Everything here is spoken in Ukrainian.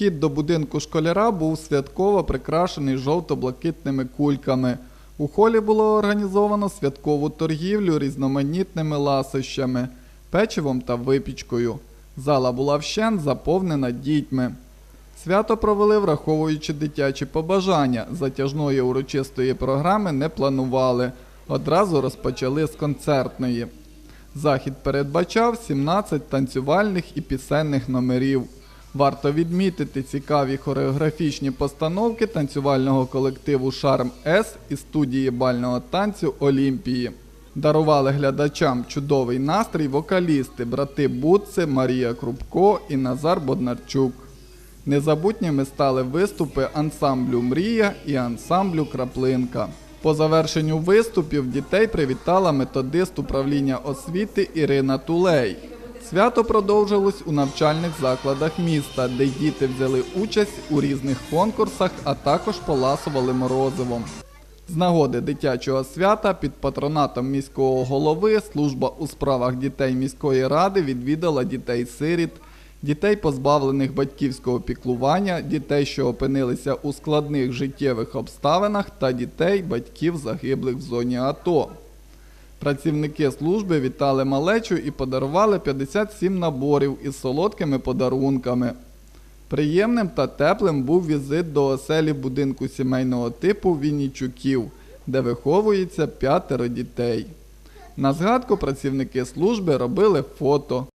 Вхід до будинку школяра був святково прикрашений жовто-блакитними кульками. У холі було організовано святкову торгівлю різноманітними ласощами, печивом та випічкою. Зала була вщент заповнена дітьми. Свято провели, враховуючи дитячі побажання. Затяжної урочистої програми не планували. Одразу розпочали з концертної. Захід передбачав 17 танцювальних і пісенних номерів. Варто відмітити цікаві хореографічні постановки танцювального колективу Шарм С і студії бального танцю Олімпії. Дарували глядачам чудовий настрій вокалісти, брати Буцци, Марія Крупко і Назар Боднарчук. Незабутніми стали виступи ансамблю Мрія і ансамблю Краплинка. По завершенню виступів дітей привітала методист управління освіти Ірина Тулей. Свято продовжилось у навчальних закладах міста, де діти взяли участь у різних конкурсах, а також поласували морозивом. З нагоди дитячого свята під патронатом міського голови служба у справах дітей міської ради відвідала дітей-сиріт, дітей, позбавлених батьківського піклування, дітей, що опинилися у складних життєвих обставинах, та дітей, батьків загиблих в зоні АТО. Працівники служби вітали малечу і подарували 57 наборів із солодкими подарунками. Приємним та теплим був візит до оселі будинку сімейного типу Віннічуків, де виховується п'ятеро дітей. На згадку працівники служби робили фото,